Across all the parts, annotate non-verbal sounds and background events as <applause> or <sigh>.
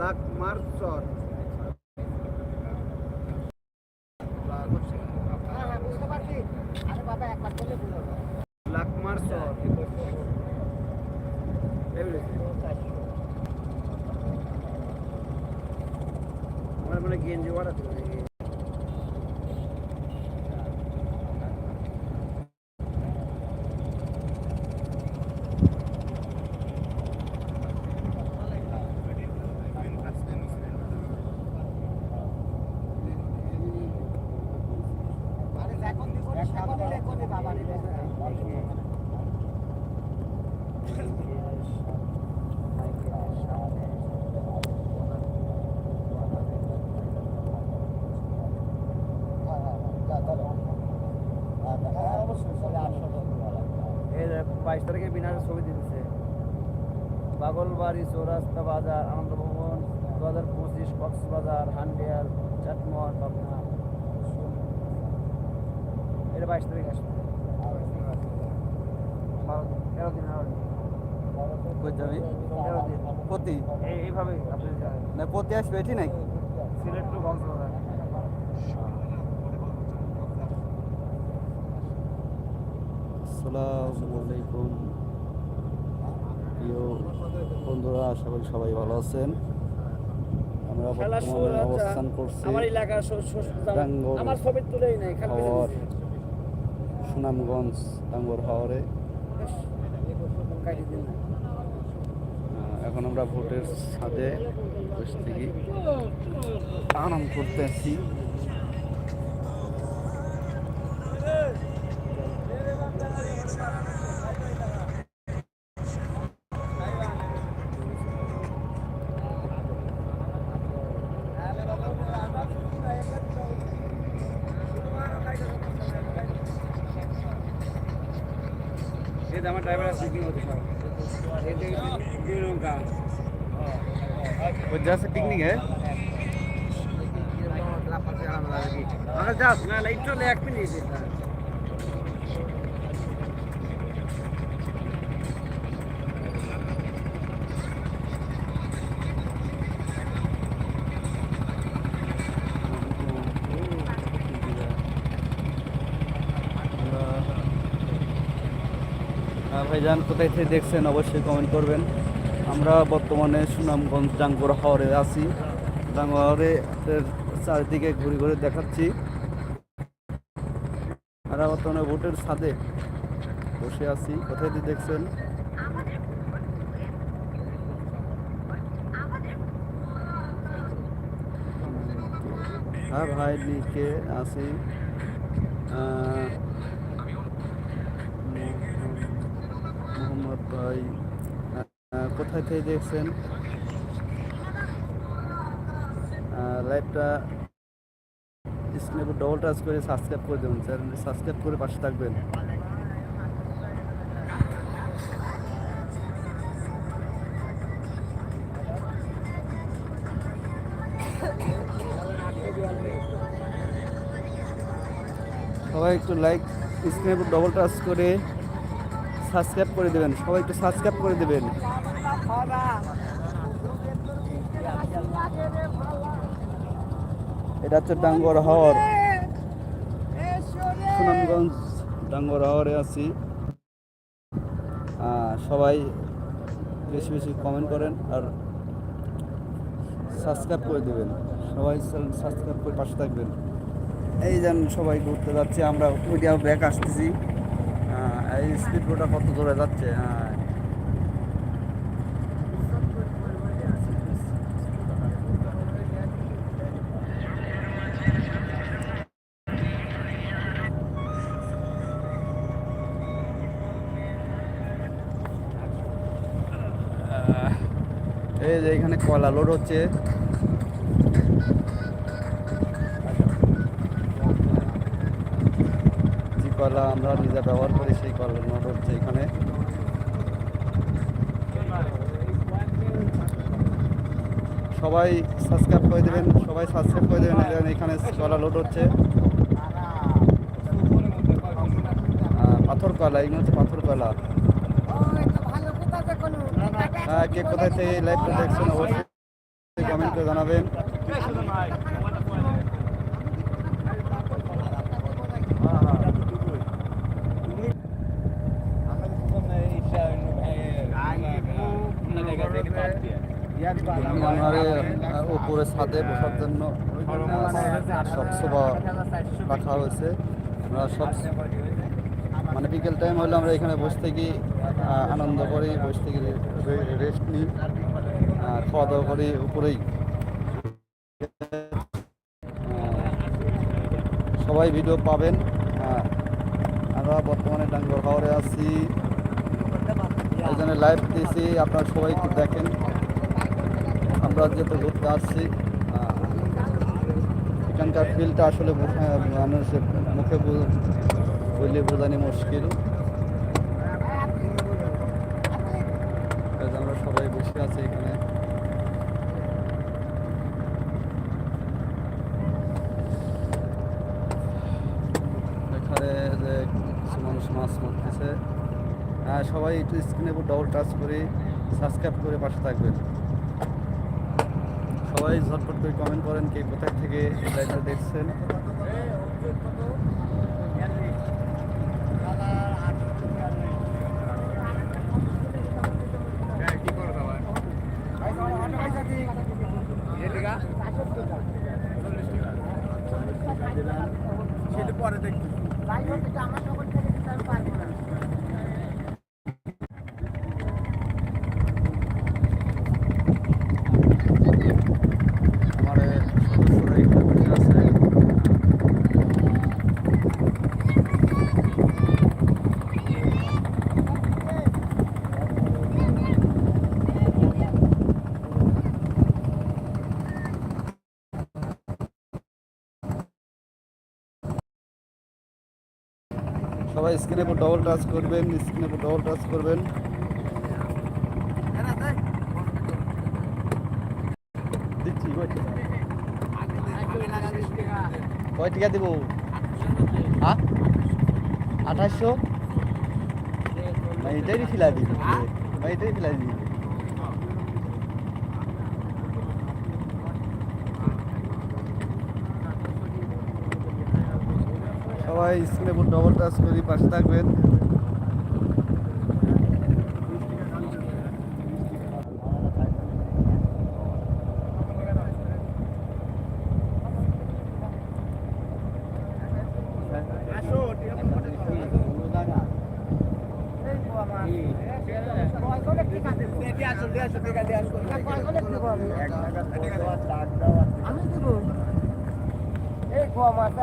লাকমার চর। লাকমার চর। আমার মনে গেঞ্জি ওয়াটা ছিল নাকি? এই যে বাইশ তারিখে বিনারের ছবি দিতেছে। বাগলবাড়ি চৌরাস্তা বাজার আনন্দ ভবন দু হাজার পঁচিশ কক্সবাজার হান্ডিয়াল চাটমোহর পাবনা। এটা বাইশ তারিখ আসবে। তেরো দিন প্রতি এই- এইভাবে প্রতি আসবে এটি নাকি সিলেট টু কক্সবাজার। আসসালামু আলাইকুম প্রিয় বন্ধুরা আশা করি সবাই ভালো আছেন। আমরা বর্তমানে অবস্থান করছি হাওর সুনামগঞ্জ টাঙ্গর হাওরে। এখন আমরা ভোটের ছাদে বসে থেকে আরাম করতে আসছি এই যে আমার ড্রাইভার আছে কি হতে সব এই যে দুই নৌকা লাইট চলে এক মিনিট আর ভাইজান কোথায় থেকে দেখছেন অবশ্যই কমেন্ট করবেন আমরা বর্তমানে সুনামগঞ্জ ডাঙ্গর হাওরে আছি। ডাঙ্গর চারিদিকে ঘুরে ঘুরে দেখাচ্ছি। আমরা বর্তমানে ভোটের ছাদে বসে আছি। কোথায় দিয়ে দেখছেন? হ্যাঁ ভাই লিখে আছি। মোহাম্মদ ভাই কোথায় থেকে দেখছেন লাইভটা স্ক্রিনে ডবল টাচ করে সাবস্ক্রাইব করে দেবেন চ্যানেলটি সাবস্ক্রাইব করে পাশে থাকবেন। সবাই একটু লাইক স্ক্রিনে ডবল টাচ করে সাবস্ক্রাইব করে দেবেন। সবাই একটু সাবস্ক্রাইব করে দেবেন। এটা হচ্ছে ডাঙ্গর হাওর। সুনামগঞ্জ ডাঙ্গর হাওরে আছি। সবাই বেশি বেশি কমেন্ট করেন আর সাবস্ক্রাইব করে দেবেন। সবাই সাবস্ক্রাইব করে পাশে থাকবেন। এই যেন সবাই ঘুরতে যাচ্ছে, আমরা ওইটাও ব্যাক আসতেছি। এই স্পিড বোটটা কত দূরে যাচ্ছে? হ্যাঁ কলা লোড হচ্ছে। যে কলা আমরা নিজে ব্যবহার করি, সেই কলা লোড হচ্ছে এখানে। সবাই সাবস্ক্রাইব করে দেবেন, সবাই সাবস্ক্রাইব করে দেবেন এখানে কলা লোড হচ্ছে। পাথর কলা এগুলো হচ্ছে পাথর হ্যাঁ কে কোথায় থেকে লাইভটা দেখছেন অবশ্যই করে জানাবেন। উপরে ছাদে বসার জন্য সব সোফা রাখা হয়েছে। আমরা সব মানে বিকেল টাইম হলে আমরা এখানে বসে থেকে আহ, আনন্দ করি বসে থেকে রেস্ট নিই আহ, খাওয়া দাওয়া করি উপরেই। সবাই ভিডিও পাবেন। আমরা বর্তমানে ডাঙ্গর হাওড়ে আছি। জন্য লাইভ দিয়েছি আপনারা সবাই একটু দেখেন। আমরা যেহেতু ঘুরতে আসছি এখানকার ফিলটা আসলে মানুষের মুখে বল- বললে বোঝানি মুশকিল এই যে আমরা সবাই বসে আছি এখানে এখানে যে কিছু মানুষ মাছ মারতেছে। হ্যাঁ সবাই একটু স্ক্রিনে ডবল টাচ করে সাবস্ক্রাইব করে পাশে থাকবেন। সবাই ঝটপট করে কমেন্ট করেন কে কোথায় থেকে লাইভটা দেখছেন আমার সদস্যরা এখানে বসে আছে সবাই স্ক্রিনে উপর ডবল টাচ করবেন স্ক্রিনে উপর ডবল টাচ করবেন। কয় টিকা? দিব? হ্যাঁ? আঠাশশো? এটাই ফিলা দিবি। এটাই ফিলা দিবি। সবাই স্ক্রিনে ডবল টাচ করি পাশে থাকবেন আমি দিব এই কম আছে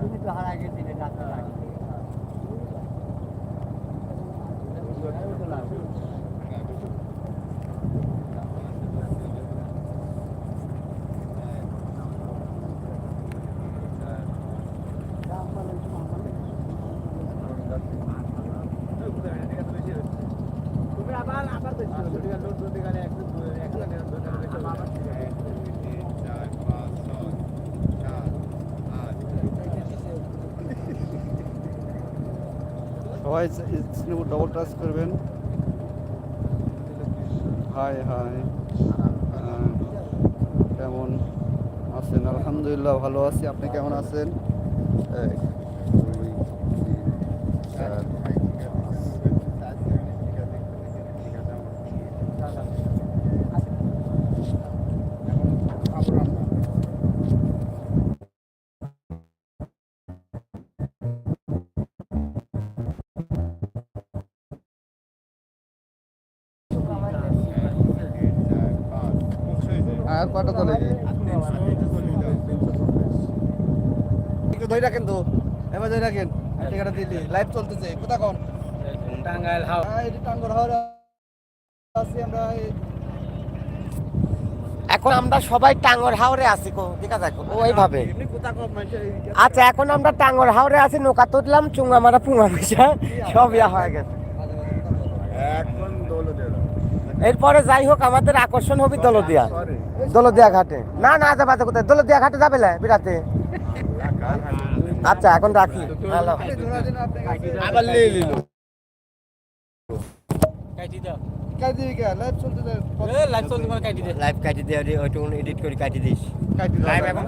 তুমি তো হারা গেছিলে ডাক্তার লাগে তুমি আবার আবার সবাই ডবল টাচ করবেন। Hi hi. কেমন আছেন? আলহামদুলিল্লাহ ভালো আছি। আপনি কেমন আছেন? আর কটা চলে একটু ধরে রাখেন তো। এবার ধরে রাখেন। টিকাটা দিলি লাইভ চলতেছে। কোথা কোন? টাঙ্গাইল হাও হ্যাঁ, এই টাঙ্গর হাওরে আছি আমরা এখন আমরা সবাই টাঙ্গর হাওরে আছি কো দেখা যায় কো, ওইভাবে। আচ্ছা এখন আমরা টাঙ্গর হাওরে আছি নৌকা তুললাম চুঙ্গা মারা পুঙ্গা মিশা সব ইয়া হয়ে গেছে। এখন দৌলো দেড় এরপরে যাই হোক আমাদের আকর্ষণ হবে দলদিয়া। দলদিয়া ঘাটে। না না যাবা তো কোথায়? দলদিয়া ঘাটে যাবে না বিরাতে আচ্ছা এখন রাখি। আবার লে লিলো কাটি দাও। কে? লাইভ চলতে দে। লাইভ চলতে মানে কাটি দে। লাইভ কাটি দিয়ে এডিট করে কাটি দিস। কাটি লাইভ এখন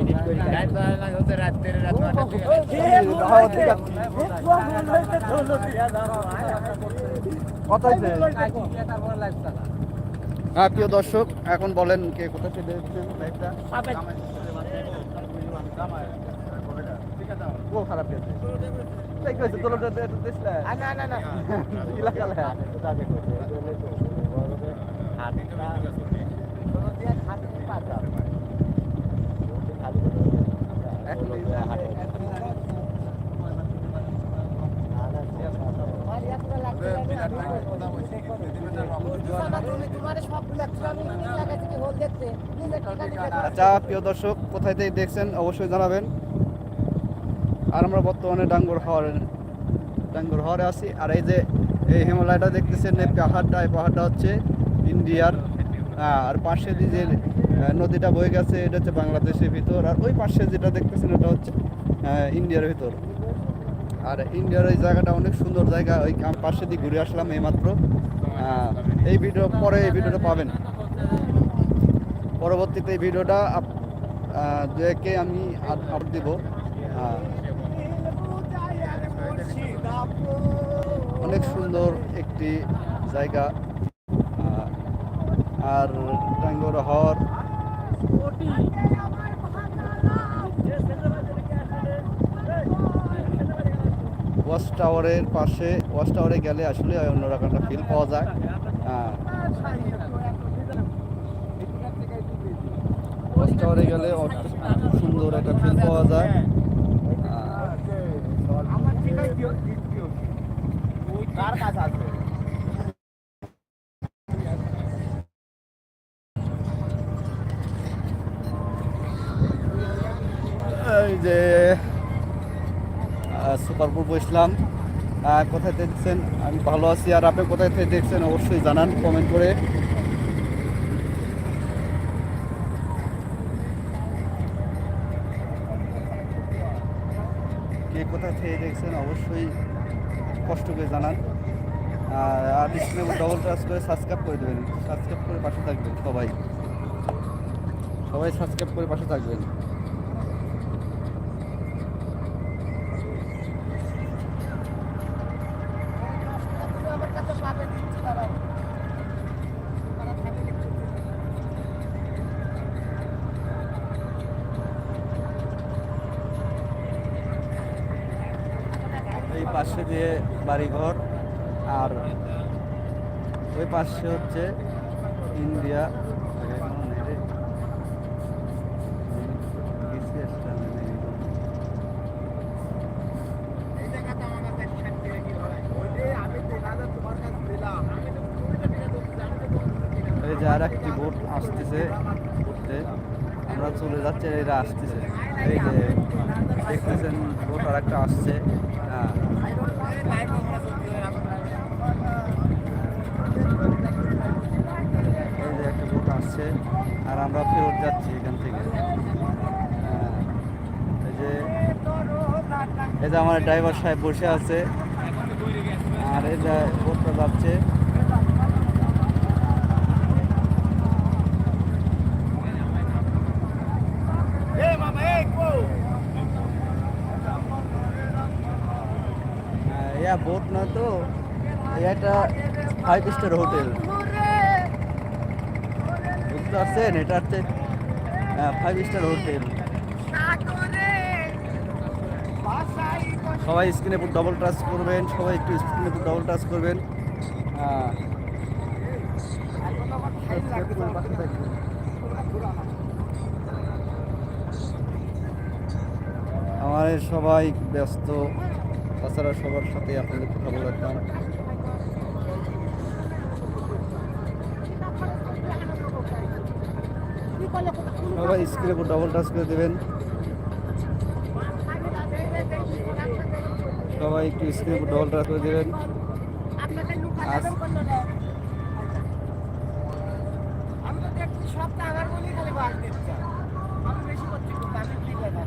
এডিট করে লাইভ লাগে হতে রাত রাত নয়টা থেকে কথা হইছে হ্যাঁ প্রিয় দর্শক এখন বলেন কে কোথা থেকে দেখছেন লাইভটা? ও খারাপ গেছে তাই কইছে তোর তো দিছলা না না না কি লাগালে আচ্ছা প্রিয় দর্শক কোথায় থেকে দেখছেন অবশ্যই জানাবেন। আর আমরা বর্তমানে ডাঙ্গর হাওয়ার ডাঙ্গর হাওয়ারে আছি। আর এই যে এই হিমালয়টা দেখতেছেন এই পাহাড়টা এই পাহাড়টা হচ্ছে ইন্ডিয়ার আহ, আর পাশে যে নদীটা বয়ে গেছে এটা হচ্ছে বাংলাদেশের ভিতর। আর ওই পাশে যেটা দেখতেছেন এটা হচ্ছে ইন্ডিয়ার ভিতর। আর ইন্ডিয়ার এই জায়গাটা অনেক সুন্দর জায়গা ওই পাশে দিয়ে ঘুরে আসলাম এইমাত্র। আহ, এই ভিডিও পরে এই ভিডিওটা পাবেন। পরবর্তীতে এই ভিডিওটা আপ- দুয়েকে আমি আপলোড দিব। আহ, অনেক সুন্দর একটি জায়গা। আহ, আর টাঙ্গর হর। ওয়াচ টাওয়ারের পাশে ওয়াচ টাওয়ারে গেলে আসলে অন্যরকম একটা ফিল পাওয়া যায়। আহ, ওয়াচ টাওয়ারে গেলে সুন্দর একটা ফিল পাওয়া যায়। আহ, কার কাছে আছে? বসলাম কোথায় দেখছেন? আমি ভালো আছি। আর আপনি কোথায় থেকে দেখছেন অবশ্যই জানান কমেন্ট করে। কে কোথায় থেকে দেখছেন অবশ্যই কষ্ট করে জানান। আর স্ক্রিনে ডবল টাচ করে সাবস্ক্রাইব করে দেবেন। সাবস্ক্রাইব করে পাশে থাকবেন সবাই। সবাই সাবস্ক্রাইব করে পাশে থাকবেন এই পাশে দিয়ে বাড়িঘর। আর ওই পাশে হচ্ছে ইন্ডিয়া। এই যে আর একটি বোট আসতেছে ঘুরতে। আমরা চলে যাচ্ছি, এরা আসতেছে। এই যে দেখতেছেন বোট আর একটা আসছে। হ্যাঁ এই যে একটা বোট আসছে আর আমরা ফেরত যাচ্ছি এখান থেকে। হ্যাঁ, এই যে এই যে আমার ড্রাইভার সাহেব বসে আছে। আর এই যে বোটটা যাচ্ছে। হ্যাঁ, বোট নয় তো এটা ফাইভ স্টার হোটেল বুঝতে পারছেন? এটা হচ্ছে ফাইভ স্টার হোটেল সবাই স্ক্রিনে ডবল টাচ করবেন সবাই একটু স্ক্রিনে ডবল টাচ করবেন। হ্যাঁ। আমাদের সবাই ব্যস্ত। তাছাড়া সবার সাথে আপনাদের কথা বলতাম সবাই স্ক্রিনে উপর ডবল টাচ করে দেবেন। সবাই একটু স্ক্রিনে উপর ডবল টাচ করে দেবেন আজ আমি তো দেখছি সব টাকার বলি খালি বাস দিচ্ছে আমি বেশি করছি কিন্তু আমি কি কথা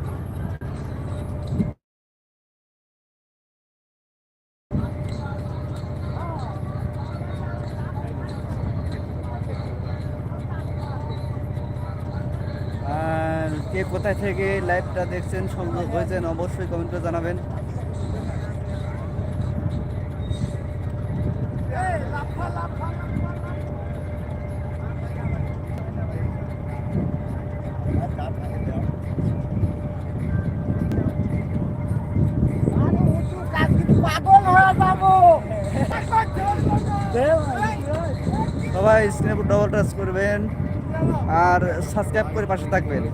আর কে কোথায় থেকে লাইভটা দেখছেন সংযোগ হয়েছেন অবশ্যই কমেন্ট জানাবেন। সবাই স্ক্রিনে ডবল টাচ করবেন আর সাবস্ক্রাইব করে পাশে থাকবেন।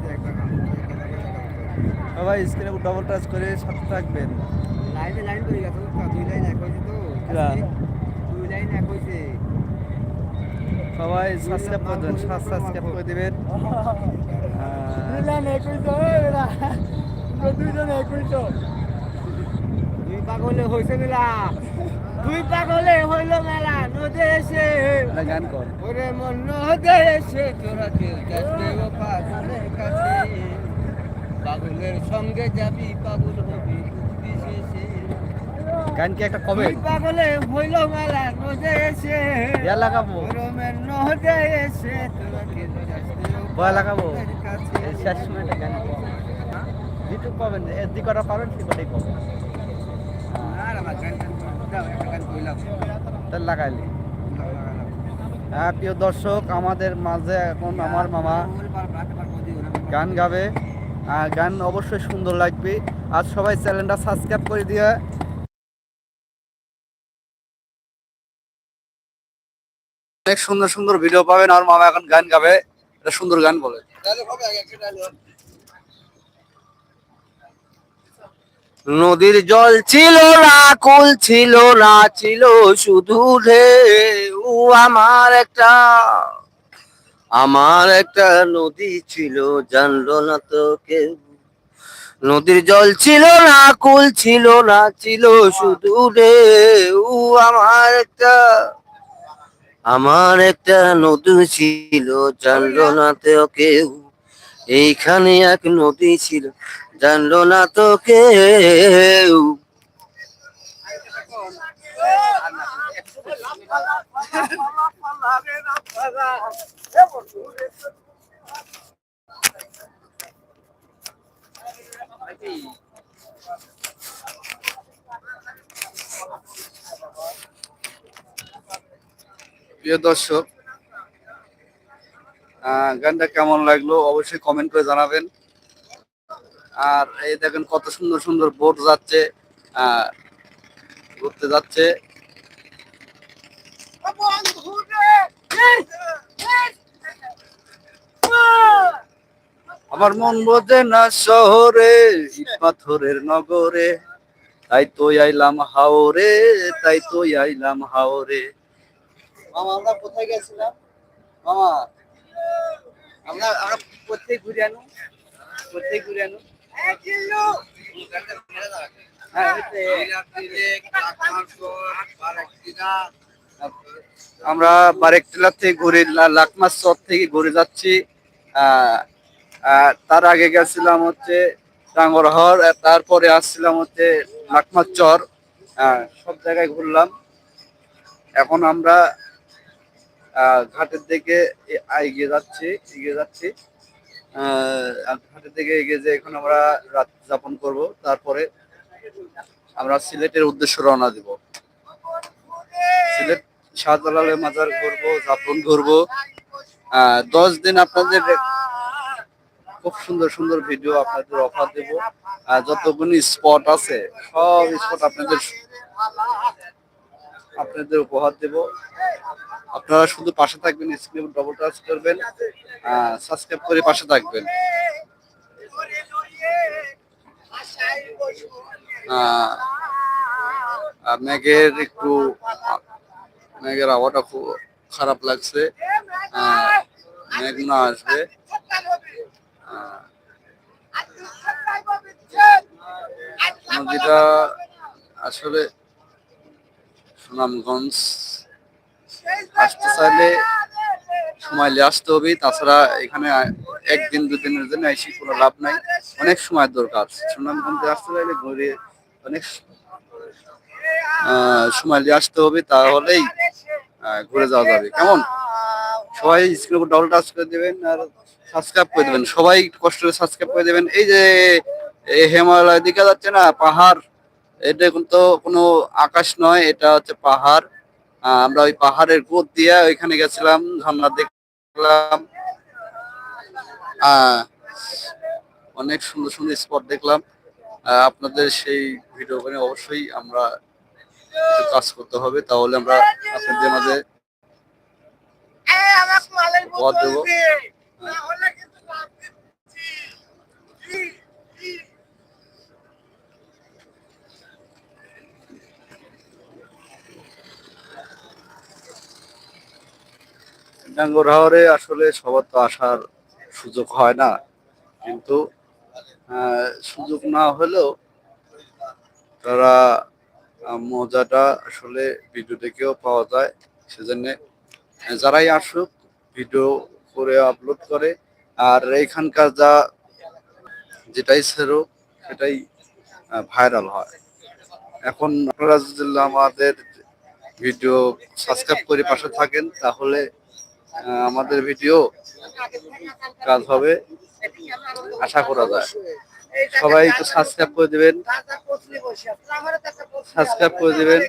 সবাই স্ক্রিনে ডবল টাচ করে সাথে থাকবেন। লাইনে লাইন করে গেছে তো দুই লাইন এক হয়েছে তো? দুই লাইন এক হয়েছে। সবাই সাবস্ক্রাইব করে দেবেন সাবস্ক্রাইব করে দিবেন। আর দুইজন একুশ দুইজন একুশ দুই পাগলে হয়েছে মেলা দুই পাগলে হইল মেলা নদে এসে। গান কর। ওরে মন নদে এসে তোরা কেউ কাছে। পাগলের সঙ্গে যাবি পাগল হবি গান কি একটা কমেন্ট পাগলে হইল মেলা এসে ইয়া লাগাবো ওরে মন এসে ভয় লাগাবো শেষ সময় গান যেটুকু পাবেন এর দিক কটা পাবেন সে কটাই করবেন আর আমার গান দাও একটা গান কইলাম তাহলে লাগাইলি হ্যাঁ প্রিয় দর্শক আমাদের মাঝে এখন আমার মামা গান গাবে গান অবশ্যই সুন্দর লাগবে। আর সবাই চ্যানেলটা সাবস্ক্রাইব করে দিয়ে অনেক সুন্দর সুন্দর ভিডিও পাবেন আর মামা এখন গান গাবে। এটা সুন্দর গান বলে। নদীর জল ছিল না, কুল ছিল না, ছিল শুধু ও আমার একটা আমার একটা নদী ছিল জানলো না তো কেউ। নদীর জল ছিল না কুল ছিল না ছিল শুধু রে ও আমার একটা আমার একটা নদী ছিল জানলো না তো কেউ। এইখানে এক নদী ছিল জানলো না তো কেউ। <laughs> <laughs> প্রিয় দর্শক গানটা কেমন লাগল অবশ্যই কমেন্ট করে জানাবেন। আর এই দেখেন কত সুন্দর সুন্দর বোট যাচ্ছে ঘুরতে যাচ্ছে। আমার মন বোঝে না শহরে পাথরের নগরে। তাই তো আইলাম হাওরে তাই তো আইলাম হাওরে। মামা আমরা কোথায় গেছিলাম? মামা আমরা আমরা প্রত্যেক ঘুরে আনু? প্রত্যেক ঘুরে আনু? হ্যাঁ। আমরা বারেকটিলা থেকে ঘুরে লাকমাস চর থেকে ঘুরে যাচ্ছি। তার আগে গেছিলাম হচ্ছে টাঙ্গরহর আর তারপরে আসছিলাম হচ্ছে লাকমাস চর। সব জায়গায় ঘুরলাম। এখন আমরা ঘাটের দিকে এগিয়ে যাচ্ছি এগিয়ে যাচ্ছি। ঘাটের দিকে এগিয়ে যে এখন আমরা রাত যাপন করব। তারপরে আমরা সিলেটের উদ্দেশ্য রওনা দিব। সিলেট শাহজালালের মাজার ঘুরবো যাপন ঘুরবো। দশ দিন আপনাদের খুব সুন্দর সুন্দর ভিডিও আপনাদের অফার দেব। যতগুলি স্পট আছে, সব স্পট আপনাদের আপনাদের উপহার দেব। আপনারা শুধু পাশে থাকবেন স্ক্রিনে ডবল টাচ করবেন সাবস্ক্রাইব করে পাশে থাকবেন। মেঘের একটু মেঘের আবহাওয়াটা খুব খারাপ লাগছে। মেঘ আসবে। নদীটা আসলে সুনামগঞ্জ। আসতে চাইলে সময় আসতে হবে। তাছাড়া এখানে একদিন, দুদিনের জন্য এসে কোনো লাভ নাই। অনেক সময় দরকার। সুনামগঞ্জে আসতে চাইলে ঘুরে অনেক সময় নিয়ে আসতে হবে। তাহলেই ঘুরে যাওয়া যাবে। কেমন? সবাই স্ক্রিন উপর ডবল টাচ করে দেবেন আর সাবস্ক্রাইব করে দেবেন। সবাই কষ্ট করে সাবস্ক্রাইব করে দেবেন। এই যে হিমালয় দিকে যাচ্ছে না, পাহাড়। এটা কিন্তু কোনো আকাশ নয়, এটা হচ্ছে পাহাড়। আমরা ওই পাহাড়ের গোদ দিয়ে ওইখানে গেছিলাম, ঝর্ণা দেখলাম। অনেক সুন্দর সুন্দর স্পট দেখলাম। আপনাদের সেই ভিডিও অবশ্যই আমরা কাজ করতে হবে তাহলে আমরা আপনাদের মাঝে দেবো। ডাঙ্গর হাওরে আসলে সবার তো আসার সুযোগ হয় না কিন্তু সুযোগ না হলেও তারা মজাটা আসলে ভিডিও দেখেও পাওয়া যায়। সেজন্য যারাই আসুক ভিডিও করে আপলোড করে। আর এইখানকার যা, যেটাই সেরো সেটাই ভাইরাল হয়। এখন আপনারা যদি আমাদের ভিডিও সাবস্ক্রাইব করে পাশে থাকেন, তাহলে আমাদের ভিডিও কাজ হবে। আশা করা যায়। সবাই একটু সাবস্ক্রাইব করে দিবেন। সাবস্ক্রাইব করে দিবেন।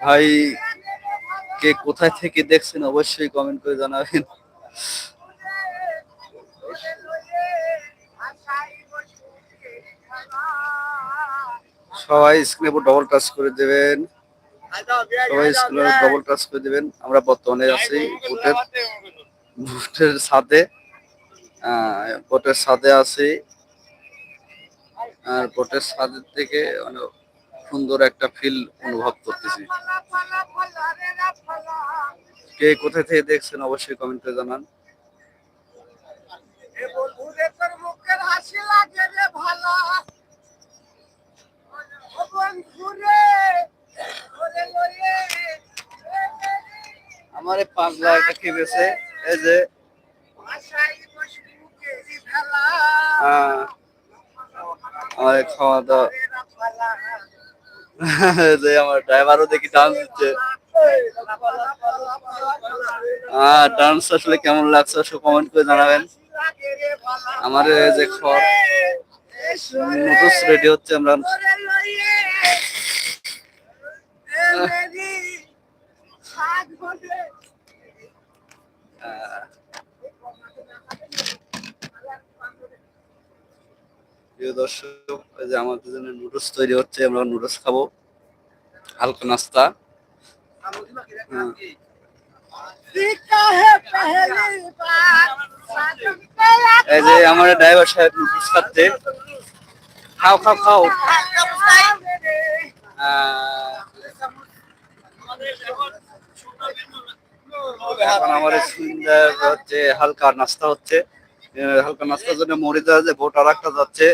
ভাই, কে কোথায় থেকে দেখছেন অবশ্যই কমেন্ট করে জানাবেন। সবাই স্ক্রিনে ডবল টাচ করে দেবেন। সবাই স্ক্রিনে ডবল টাচ করে দিবেন। আমরা বর্তমানে আছি বুটের বুটের ছাদে। আহ, বোটের ছাদে আছি। আর বোটের ছাদের থেকে অনেক সুন্দর একটা ফিল অনুভব করতেছি। কে কোথায় থেকে দেখছেন অবশ্যই কমেন্ট করে জানান। আমার এই পাঁচ লাখ একটা কি বেছে এই যে আমার খাওয়া দাওয়া আমার ড্রাইভারও দেখি ডান্স দিচ্ছে। আহ ডান্স আসলে কেমন লাগছে সব কমেন্ট করে জানাবেন। আমার যে খড় রেডি হচ্ছে আমরা। প্রিয় দর্শক এই যে আমাদের জন্য নুডলস তৈরি হচ্ছে আমরা নুডলস খাব। হালকা নাস্তা। এই যে আমার ড্রাইভার সাহেব নুডলস খাচ্ছে। খাও খাও খাও। এখন আমার সুন্দর হচ্ছে হালকা নাস্তা হচ্ছে হালকা নাস্তার জন্য মরিদা যে ভোট আর একটা যাচ্ছে